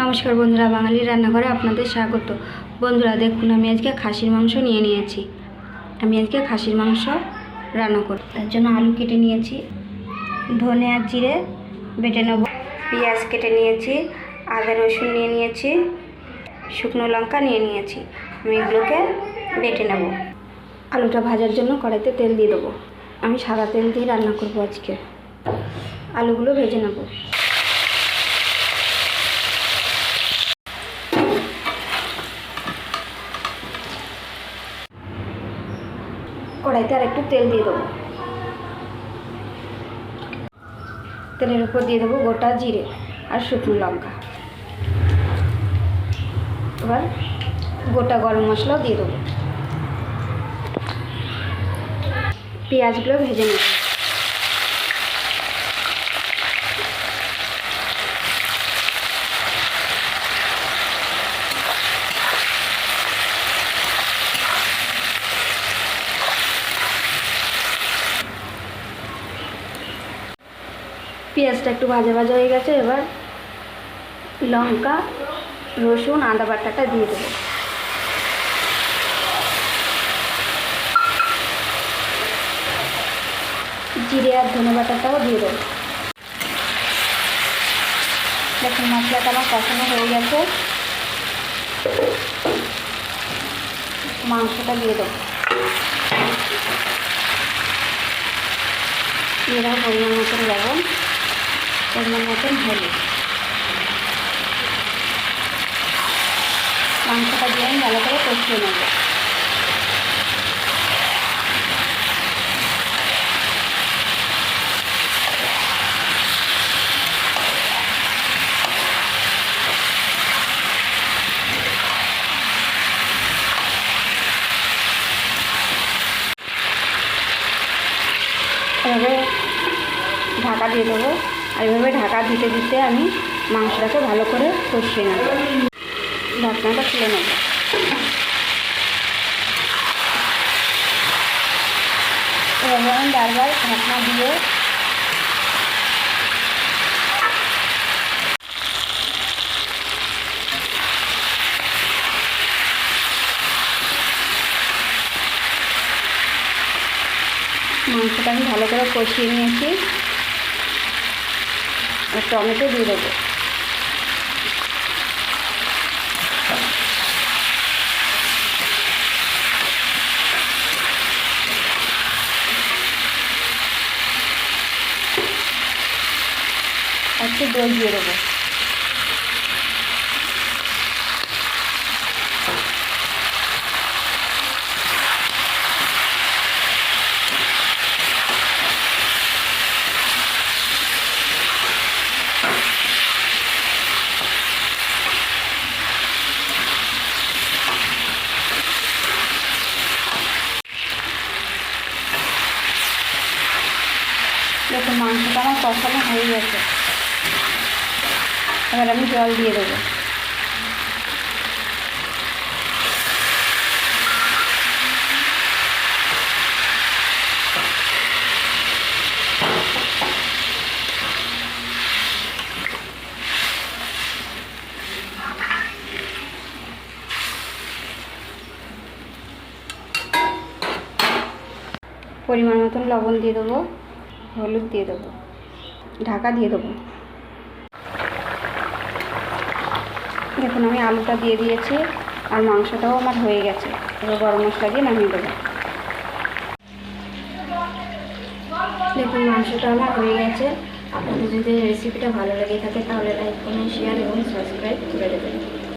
নমস্কার বন্ধুরা, বাঙালি রান্নাঘরে আপনাদের স্বাগত। বন্ধুরা, দেখুন, আমি আজকে খাসির মাংস নিয়ে নিয়েছি। আমি আজকে খাসির মাংস রান্না করব। তার জন্য আলু কেটে নিয়েছি, ধনে আর জিরে বেটে নেব, পেঁয়াজ কেটে নিয়েছি, আদা রসুন নিয়ে নিয়েছি, শুকনো লঙ্কা নিয়ে নিয়েছি। আমি এগুলোকে বেটে নেব। আলুটা ভাজার জন্য কড়াইতে তেল দিয়ে দেবো। আমি সাদা তেল দিয়ে রান্না করব আজকে। আলুগুলো ভেজে নেব। কড়াইতে আর একটু তেল দিয়ে দেবো। তেলের উপর দিয়ে দেবো গোটা জিরে আর শুকনো লঙ্কা। এবার গোটা গরম মশলাও দিয়ে দেবো। পেঁয়াজগুলো ভেজে নেব। পেঁয়াজটা একটু ভাজা ভাজা হয়ে গেছে, এবার লঙ্কা, রসুন, আদা বাটাটা দিয়ে দেবো। জিরে আর ধনে বাটাটাও দিয়ে দেবো। দেখুন, মশলাটা আমার কষানো হয়ে গেছে। মাংসটা দিয়ে দেবো। দেবো পরিমাণ মতন লবণ। পরিমাণ মতন হলুদ মাংসটা দিয়ে আমি ভালো করে কষিয়ে নেব। ঢাকা দিয়ে দেবো। আর এভাবে ঢাকা দিতে দিতে আমি মাংসটাকে ভালো করে কষিয়ে নেব। ঢাকনাটা খুলে নেব। এভাবে বারবার ঢাকনা দিয়ে মাংসটা আমি ভালো করে কষিয়ে নিয়েছি। আর টমেটো দিয়ে দেবো। একটু দই দিয়ে দেবো। দেখুন মাংসটা আমার কষানো হয়ে গেছে। এবার আমি জল দিয়ে দেবো। পরিমাণ মতন লবণ দিয়ে দেবো। হলুদ দিয়ে দেবো। ঢাকা দিয়ে দেবো। দেখুন, আমি আলুটা দিয়ে দিয়েছি আর মাংসটাও আমার হয়ে গেছে। এবার গরম মশলা দিয়ে নামিয়ে দেবো। দেখুন, মাংসটা আমার হয়ে গেছে। আপনাদের যদি রেসিপিটা ভালো লেগে থাকে, তাহলে লাইক কমেন্ট শেয়ার এবং সাবস্ক্রাইব করে দেবেন।